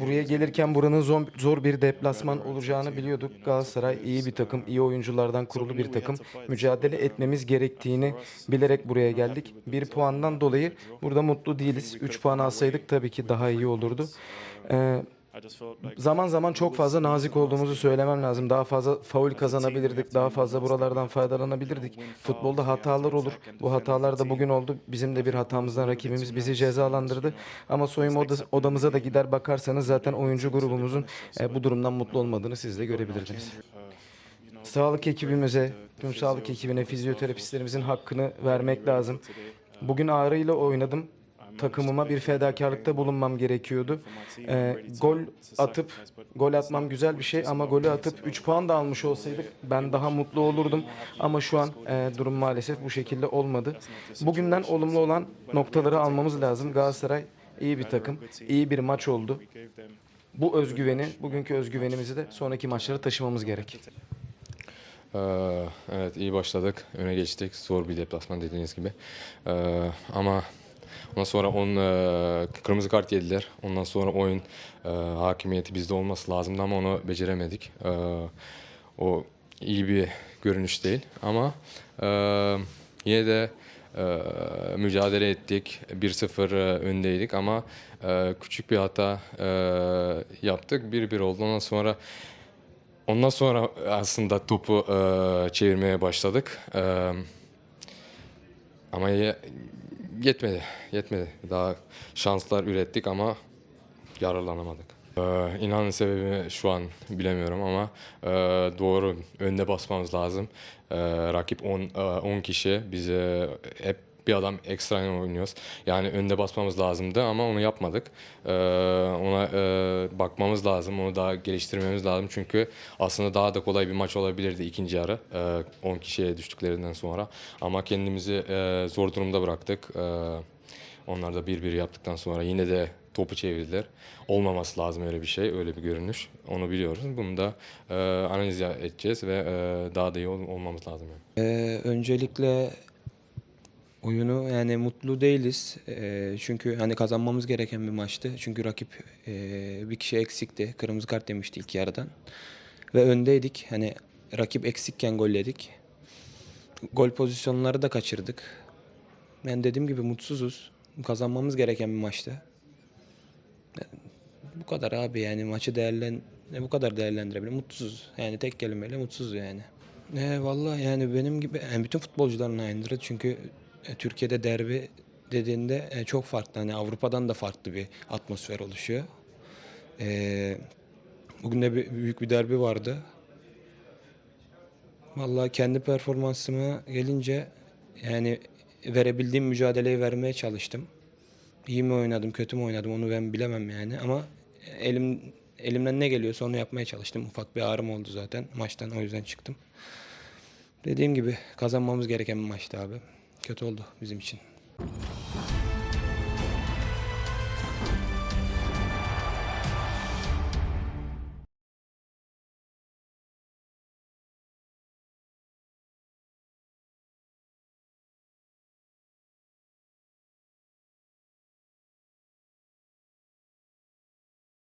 Buraya gelirken buranın zor, zor bir deplasman olacağını biliyorduk. Galatasaray iyi bir takım, iyi oyunculardan kurulu bir takım. Mücadele etmemiz gerektiğini bilerek buraya geldik. Bir puandan dolayı burada mutlu değiliz. 3 puan alsaydık tabii ki daha iyi olurdu. Ee, zaman zaman çok fazla nazik olduğumuzu söylemem lazım. Daha fazla faul kazanabilirdik. Daha fazla buralardan faydalanabilirdik. Futbolda hatalar olur. Bu hatalar da bugün oldu. Bizim de bir hatamızdan rakibimiz bizi cezalandırdı. Ama soyunma oda- odamıza da gider bakarsanız zaten oyuncu grubumuzun e, bu durumdan mutlu olmadığını siz de görebilirdiniz. Sağlık ekibimize, tüm sağlık ekibine, fizyoterapistlerimizin hakkını vermek lazım. Bugün Ağrı ile oynadım. Takımıma bir fedakarlıkta bulunmam gerekiyordu. Ee, gol atıp, gol atmam güzel bir şey ama golü atıp 3 puan da almış olsaydık ben daha mutlu olurdum. Ama şu an e, durum maalesef bu şekilde olmadı. Bugünden olumlu olan noktaları almamız lazım. Galatasaray iyi bir takım, iyi bir maç oldu. Bu özgüveni, bugünkü özgüvenimizi de sonraki maçlara taşımamız gerek. Ee, evet iyi başladık. Öne geçtik. Zor bir deplasman dediğiniz gibi. Ee, ama ondan sonra on e, kırmızı kart yediler. Ondan sonra oyun e, hakimiyeti bizde olması lazımdı ama onu beceremedik. Ee, o iyi bir görünüş değil ama e, yine de e, mücadele ettik. 1-0 e, öndeydik ama e, küçük bir hata e, yaptık. 1-1 oldu. Ondan sonra Ondan sonra aslında topu e, çevirmeye başladık. E, ama ye- yetmedi, yetmedi. Daha şanslar ürettik ama yararlanamadık. E, inanın sebebi şu an bilemiyorum ama e, doğru önde basmamız lazım. E, rakip 10 e, 10 kişi biz e, hep bir adam ekstra oynuyoruz. Yani önde basmamız lazımdı ama onu yapmadık. Ee, ona e, bakmamız lazım, onu daha geliştirmemiz lazım. Çünkü aslında daha da kolay bir maç olabilirdi ikinci yarı. e, 10 kişiye düştüklerinden sonra. Ama kendimizi e, zor durumda bıraktık. E, onlar da bir bir yaptıktan sonra yine de topu çevirdiler. Olmaması lazım öyle bir şey, öyle bir görünüş. Onu biliyoruz. Bunu da e, analiz edeceğiz ve e, daha da iyi ol- olmamız lazım. Öncelikle oyunu yani mutlu değiliz. Ee, çünkü hani kazanmamız gereken bir maçtı. Çünkü rakip e, bir kişi eksikti. Kırmızı kart demişti ilk yarıdan. Ve öndeydik. Hani rakip eksikken gol yedik. Gol pozisyonları da kaçırdık. Ben dediğim gibi mutsuzuz. Kazanmamız gereken bir maçtı. Yani bu kadar abi yani maçı değerlen ne bu kadar değerlendirebilir. Mutsuzuz. Yani tek kelimeyle mutsuzuz yani. E, vallahi yani benim gibi yani bütün futbolcuların aynıdır. Çünkü e, Türkiye'de derbi dediğinde e, çok farklı. Hani Avrupa'dan da farklı bir atmosfer oluşuyor. E, bugün de büyük bir derbi vardı. Vallahi kendi performansıma gelince yani verebildiğim mücadeleyi vermeye çalıştım. İyi mi oynadım, kötü mü oynadım onu ben bilemem yani ama elim elimden ne geliyorsa onu yapmaya çalıştım. Ufak bir ağrım oldu zaten maçtan o yüzden çıktım. Dediğim gibi kazanmamız gereken bir maçtı abi kötü oldu bizim için.